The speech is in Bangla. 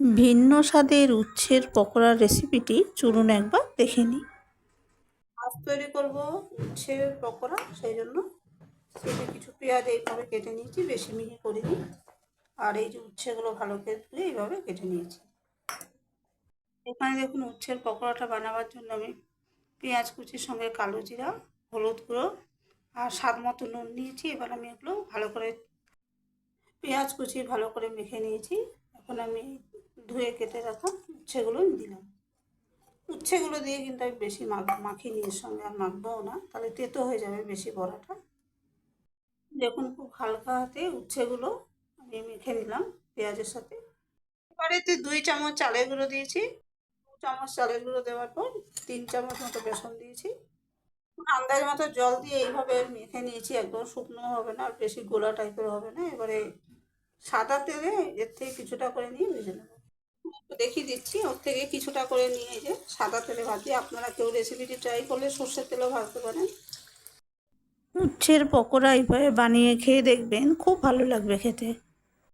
ভিন্ন স্বাদের উচ্ছের পকোড়ার রেসিপিটি চলুন একবার দেখে নিই। আজ তৈরি করব উচ্ছের পকোড়া, সেই জন্য সেটা কিছু পেঁয়াজ এইভাবে কেটে নিয়েছি, বেশি মিহি করিনি। আর এই যে উচ্ছেগুলো ভালো করে ধুয়ে এইভাবে কেটে নিয়েছি। এখানে দেখুন উচ্ছের পকোড়াটা বানাবার জন্য আমি পেঁয়াজ কুচির সঙ্গে কালো জিরা, হলুদ গুঁড়ো আর স্বাদ মতো নুন নিয়েছি। এবার আমি এগুলো ভালো করে পেঁয়াজ কুচি ভালো করে মেখে নিয়েছি। এখন আমি ধুয়ে কেটে রাখা উচ্ছেগুলো দিলাম। উচ্ছেগুলো দিয়ে কিন্তু আমি বেশি মাখ, মাখিনি, এর সঙ্গে আর মাখবও না। তাহলে তেতো হয়ে যাবে বেশি বড়াটা। দেখুন খুব হালকা হাতে উচ্ছেগুলো আমি মেখে নিলাম পেঁয়াজের সাথে। এবারেতে দুই চামচ চালের গুঁড়ো দিয়েছি। দু চামচ চালের গুঁড়ো দেওয়ার পর তিন চামচ মতো বেসন দিয়েছি। আন্দাজ মতো জল দিয়ে এইভাবে মেখে নিয়েছি। একদম শুকনো হবে না, আর বেশি গোলা টাইপের হবে না। এবারে সাদা তেলে এর থেকে কিছুটা করে নিয়ে ভেজে নেব। দেখিয়ে দিচ্ছি। ওর থেকে কিছুটা করে নিয়ে যে সাদা তেলে ভাজি আপনারা কেউ রেসিপিটি ট্রাই করলে সর্ষের তেলেও ভাজতে পারেন। উচ্ছের পকোড়া এইভাবে বানিয়ে খেয়ে দেখবেন, খুব ভালো লাগবে খেতে।